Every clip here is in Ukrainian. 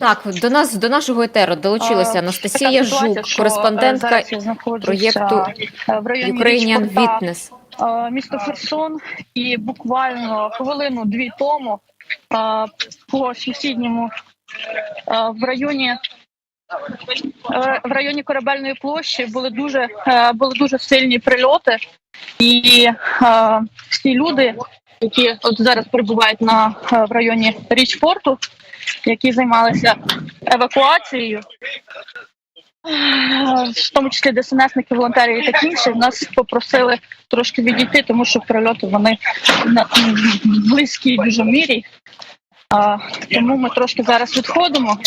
Так, до нас до нашого етеру долучилася Анастасія Жук, кореспондентка е, знаходжуся, проєкту е, в районі Ukrainian Witness. е, місто Херсон, і буквально хвилину-дві тому е, по сусідньому в районі. В районі корабельної площі були дуже були дуже сильні прильоти, і всі люди, які от зараз перебувають на в районі річпорту, які займалися евакуацією, в тому числі ДСНСники, волонтери і такі інші, нас попросили трошки відійти, тому що прильоти вони на м, близькі дуже мірі. А, тому ми трошки зараз відходимо.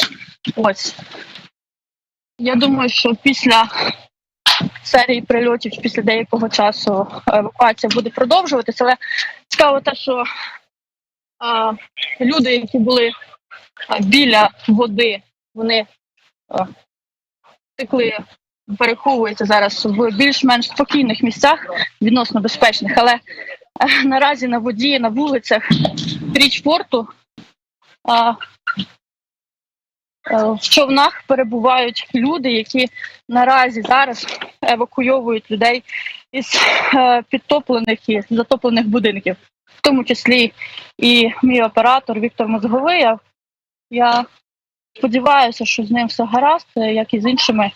Ось. Я думаю, що після серії прильотів, після деякого часу евакуація буде продовжуватися, але цікаво те, що а, люди, які були біля води, вони а, втекли, переховуються зараз в більш-менш спокійних місцях, відносно безпечних, але е, наразі на воді, на вулицях річ порту а, е, в човнах перебувають люди, які наразі зараз евакуйовують людей із е, підтоплених і затоплених будинків, в тому числі і мій оператор Віктор Мозговий. Я- Я сподіваюся, що з ним все гаразд, е, як і з іншими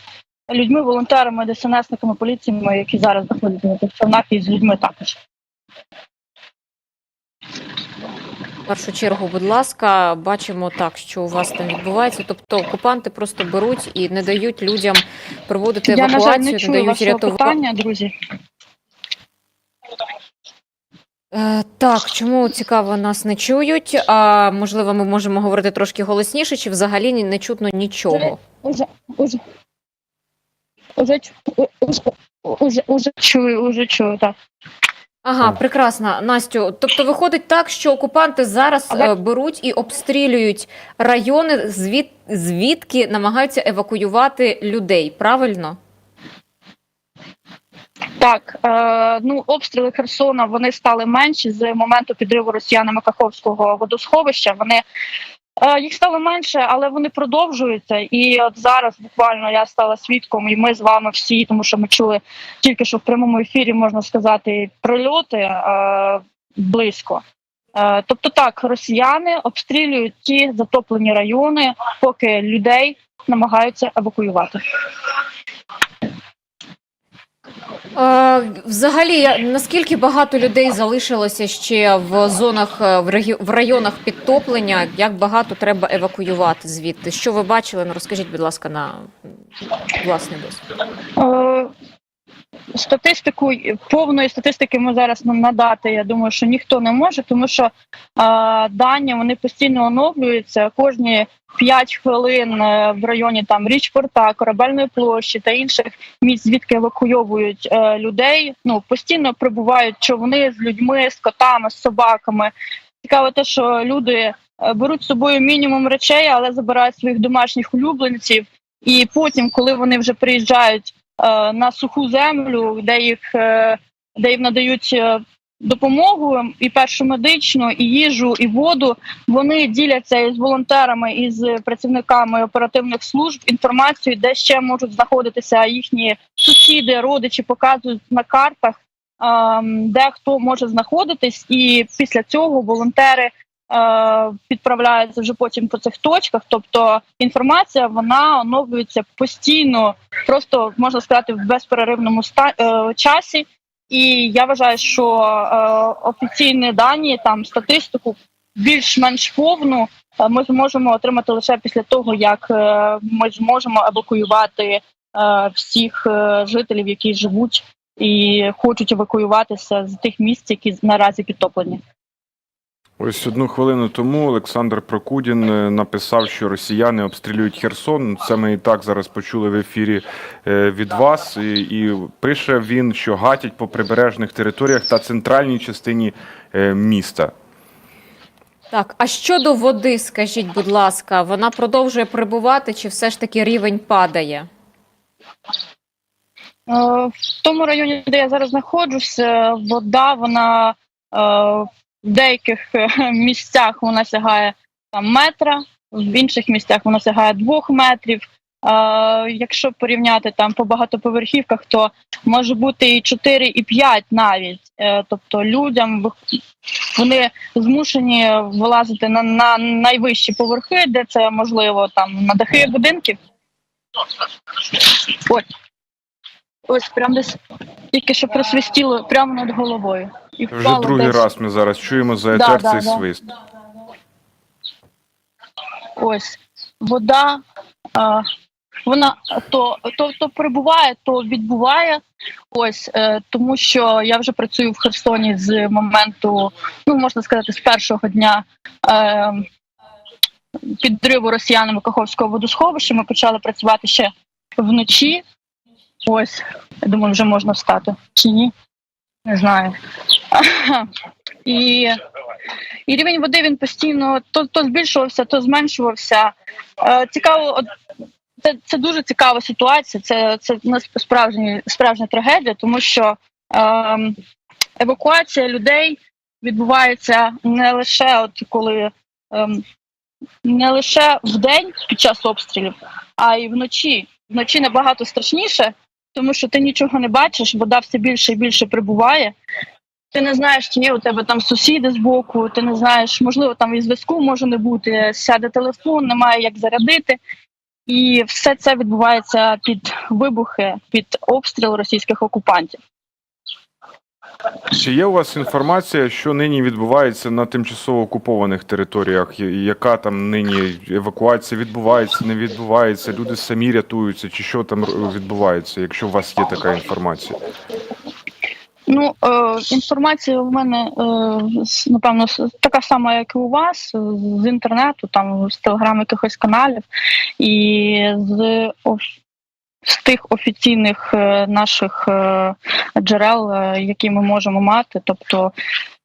людьми, волонтерами, ДСНСниками, поліціями, які зараз знаходяться на тих і з людьми також. В першу чергу, будь ласка, бачимо так, що у вас там відбувається. Тобто окупанти просто беруть і не дають людям проводити Я, на жаль, евакуацію, не не, чую дають рятувати. питання, друзі. Е, так, чому цікаво, нас не чують? А можливо, ми можемо говорити трошки голосніше, чи взагалі не чутно нічого? Уже, уже, уже, уже, уже, уже чую, уже чую, так. Ага, прекрасно, Настю. Тобто виходить так, що окупанти зараз е, беруть і обстрілюють райони, звід, звідки намагаються евакуювати людей. Правильно? Так, е, ну обстріли Херсона вони стали менші з моменту підриву росіянами Каховського водосховища. Вони е, їх стало менше, але вони продовжуються. І от зараз буквально я стала свідком, і ми з вами всі, тому що ми чули тільки що в прямому ефірі можна сказати прильоти е, близько. Е, тобто, так, росіяни обстрілюють ті затоплені райони, поки людей намагаються евакуювати. Е, взагалі, наскільки багато людей залишилося ще в зонах е, в, районах підтоплення? Як багато треба евакуювати звідти? Що ви бачили? Ну розкажіть, будь ласка, на власний досвід. Статистику повної статистики ми зараз нам надати. Я думаю, що ніхто не може, тому що е, дані вони постійно оновлюються. Кожні 5 хвилин е, в районі там Річпорта, корабельної площі та інших місць, звідки евакуйовують е, людей. Ну постійно прибувають човни з людьми, з котами, з собаками. Цікаво, те, що люди е, беруть з собою мінімум речей, але забирають своїх домашніх улюбленців. І потім, коли вони вже приїжджають на суху землю, де їх е, де їм надають е, допомогу і першу медичну, і їжу, і воду. Вони діляться із волонтерами і з працівниками оперативних служб інформацією, де ще можуть знаходитися їхні сусіди, родичі, показують на картах, ем, де хто може знаходитись, і після цього волонтери. Е, Відправляються вже потім по цих точках, тобто інформація вона оновлюється постійно, просто можна сказати, в безперервному ста- е, часі. І я вважаю, що е, офіційні дані, там статистику більш-менш повну е, ми зможемо отримати лише після того, як е, ми зможемо евакуювати е, всіх е, жителів, які живуть і хочуть евакуюватися з тих місць, які наразі підтоплені. Ось одну хвилину тому Олександр Прокудін е, написав, що росіяни обстрілюють Херсон. Це ми і так зараз почули в ефірі е, від вас. І, і пише він, що гатять по прибережних територіях та центральній частині е, міста. Так, а щодо води, скажіть, будь ласка, вона продовжує прибувати, чи все ж таки рівень падає? В тому районі, де я зараз знаходжуся, вода вона в деяких е, місцях вона сягає там метра, в інших місцях воно сягає двох метрів. А, якщо порівняти там по багатоповерхівках, то може бути і 4, і 5 навіть. Е, тобто людям вони змушені вилазити на, на найвищі поверхи, де це можливо, там на дахи будинків. Ось, ось прям десь тільки що просвистіло прямо над головою. І Вже впало другий десь. раз ми зараз чуємо за Да, етер да, цей да. свист. Ось вода. А, вона то, то, то прибуває, то відбуває. Ось е, тому, що я вже працюю в Херсоні з моменту, ну можна сказати, з першого дня е, підриву росіянами Каховського водосховища. Ми почали працювати ще вночі. Ось, я думаю, вже можна встати чи ні? Не знаю. І і рівень води він постійно то, то збільшувався, то зменшувався. Е, цікаво, от, це, це дуже цікава ситуація. Це, це справжня, справжня трагедія, тому що е, евакуація людей відбувається не лише от коли е, не лише в день під час обстрілів, а й вночі. Вночі набагато страшніше, тому що ти нічого не бачиш, вода все більше і більше прибуває. Ти не знаєш, чи є у тебе там сусіди з боку, ти не знаєш, можливо, там і зв'язку може не бути, сяде телефон, немає як зарядити. І все це відбувається під вибухи, під обстріл російських окупантів. Чи є у вас інформація, що нині відбувається на тимчасово окупованих територіях? Яка там нині евакуація відбувається, не відбувається? Люди самі рятуються, чи що там відбувається, якщо у вас є така інформація? Ну, е, інформація у мене е, напевно така сама, як і у вас, з інтернету, там з телеграм якихось каналів, і з, з тих офіційних е, наших е, джерел, е, які ми можемо мати. Тобто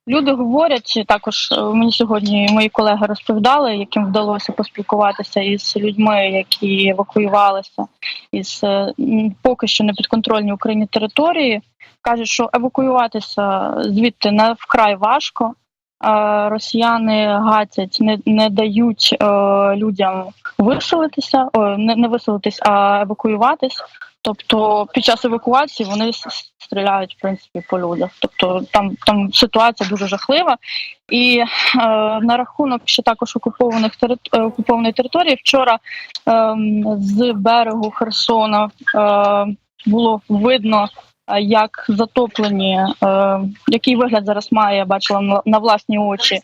люди говорять, також мені сьогодні мої колеги розповідали, яким вдалося поспілкуватися із людьми, які евакуювалися із поки що не підконтрольні Україні території кажуть, що евакуюватися звідти не вкрай важко. Е, Росіяни гатять, не, не дають е, людям виселитися, о, не, не виселитись, а евакуюватись. Тобто під час евакуації вони стріляють в принципі по людях. Тобто там, там ситуація дуже жахлива. І е, на рахунок ще також окупованих терит- е, окупованої території вчора ем, з берегу Херсона е, було видно е, як затоплені, е, який вигляд зараз має, бачила на- власні очі.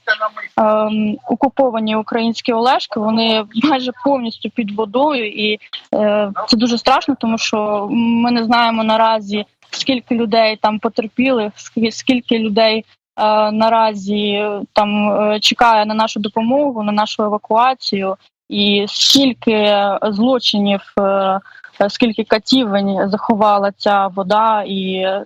Е, окуповані українські Олешки, вони майже повністю під водою, і е, це дуже страшно, тому що ми не знаємо наразі, скільки людей там потерпіли, скі- скільки людей. е, Наразі там е, чекає на нашу допомогу, на нашу евакуацію, і скільки злочинів е, скільки катівень заховала ця вода і е,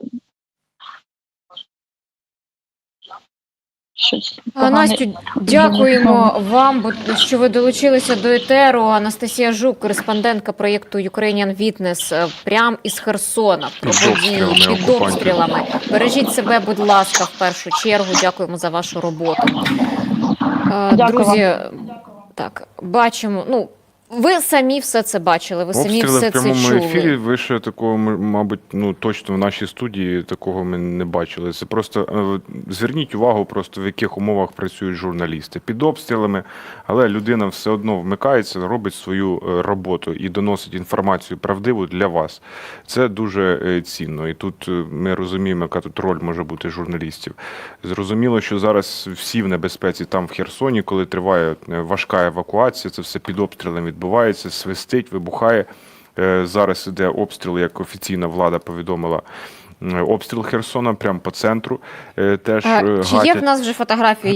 щось Настю, дякуємо вам, бо- що ви долучилися до етеру. Анастасія Жук, кореспондентка проєкту Ukrainian Witness, е, прям із Херсона про Під обстрілами під обстрілами. Бережіть себе, будь ласка, в першу чергу. Дякуємо за вашу роботу. Дякую Друзі, так бачимо. Ну ви самі все це бачили. Ви самі Обстріли все в це прямому чули. ефірі. Ви ще такого, мабуть, ну точно в нашій студії такого ми не бачили. Це просто е, зверніть увагу, просто в яких умовах працюють журналісти під обстрілами, але людина все одно вмикається, робить свою е, роботу і доносить інформацію правдиву для вас. Це дуже е, цінно. І тут ми розуміємо, яка тут роль може бути журналістів. Зрозуміло, що зараз всі в небезпеці там в Херсоні, коли триває важка евакуація, це все під обстрілом відбувається, свистить, вибухає. Е, Зараз іде обстріл, як офіційна влада повідомила. Е, Обстріл Херсона прямо по центру. е, Теж А, чи Чи є в нас вже фотографії?